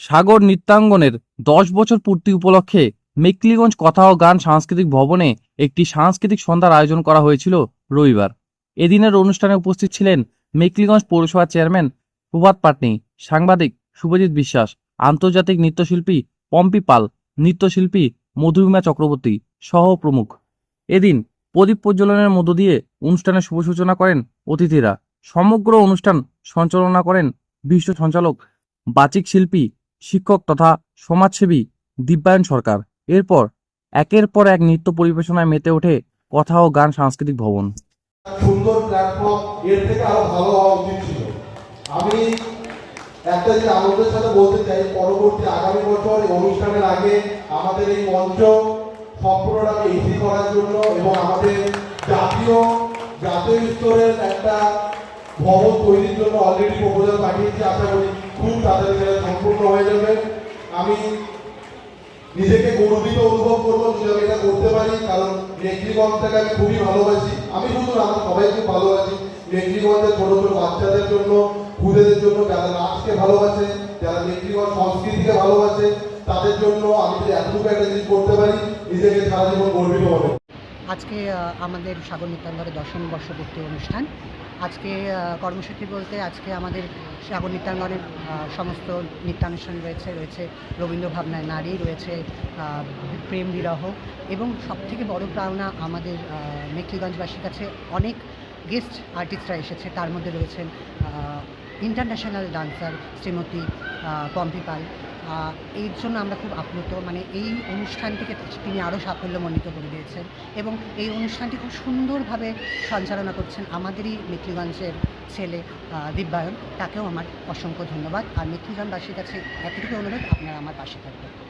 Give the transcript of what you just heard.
সাগর নৃত্যাঙ্গনের দশ বছর পূর্তি উপলক্ষে মেকলিগঞ্জ কথা ও গান সাংস্কৃতিক ভবনে একটি সাংস্কৃতিক সন্ধ্যার আয়োজন করা হয়েছিল রবিবার। এদিনের অনুষ্ঠানে উপস্থিত ছিলেন মেকলিগঞ্জ পৌরসভার চেয়ারম্যান প্রভাত পাটনি, সাংবাদিক শুভজিৎ বিশ্বাস, আন্তর্জাতিক নৃত্যশিল্পী পম্পি পাল, নৃত্যশিল্পী মধুরিমা চক্রবর্তী সহ প্রমুখ। এদিন প্রদীপ প্রজ্বলনের মধ্য দিয়ে অনুষ্ঠানের শুভ সূচনা করেন অতিথিরা। সমগ্র অনুষ্ঠান সঞ্চালনা করেন বিশ্ব সঞ্চালক বাচিক শিল্পী শিক্ষক তথা সমাজসেবী দিব্যায়ন সরকার। এরপর একের পর এক নৃত্য পরিবেশনায় মেতে ওঠে কথা ও গান সাংস্কৃতিক ভবন। সুন্দর এর থেকে আরও ভালো হওয়া উচিত ছিল। আমি একটা যে সাথে বলতে চাই, পরবর্তী আগামী বছর অনুষ্ঠানের আগে আমাদের এই মঞ্চ সম্পূর্ণটাকে করার জন্য এবং আমাদের জাতীয় জাতীয় স্তরের একটা ভবন তৈরির জন্য অলরেডি প্রপোজাল পাঠিয়েছি আশা করি খুব সম্পূর্ণ হয়ে যাবে। আমি নিজেকে অনুভব করব যদি আমি এটা করতে পারি, কারণ আমি খুবই ভালোবাসি। আমি শুধু আমরা সবাই খুব ভালোবাসি বাচ্চাদের জন্য জন্য, যারা নাচকে ভালোবাসে, যারা মেঘলিগঞ্জ সংস্কৃতিকে ভালোবাসে, তাদের জন্য আমি যদি এতটুকু একটা জিনিস করতে পারি, নিজেকে সারা জীবন গর্বিত হবে। আজকে আমাদের সাগর নৃত্যাঙ্গনের দশম বর্ষপূর্তি অনুষ্ঠান। আজকে কর্মসূচি বলতে আজকে আমাদের সাগর নৃত্যাঙ্গনের সমস্ত নৃত্যানুষ্ঠান রয়েছে রয়েছে রবীন্দ্র ভাবনায় নারী রয়েছে প্রেম বিরহ এবং সবথেকে বড় পাওনা আমাদের আহ, মেখলিগঞ্জবাসীর কাছে অনেক গেস্ট আর্টিস্টরা এসেছে। তার মধ্যে রয়েছেন ইন্টারন্যাশনাল ডান্সার শ্রীমতী পম্পি পাল। এর জন্য আমরা খুব আপ্লুত। মানে এই অনুষ্ঠানটিকে তিনি আরও সাফল্যমণ্ডিত করে দিয়েছেন এবং এই অনুষ্ঠানটি খুব সুন্দরভাবে সঞ্চালনা করছেন আমাদেরই মেকলিগঞ্জের ছেলে দিব্যায়ন। তাকেও আমার অসংখ্য ধন্যবাদ। আর মেকলিগঞ্জবাসীর কাছে এতটুকু অনুরোধ, আপনারা আমার পাশে থাকবেন।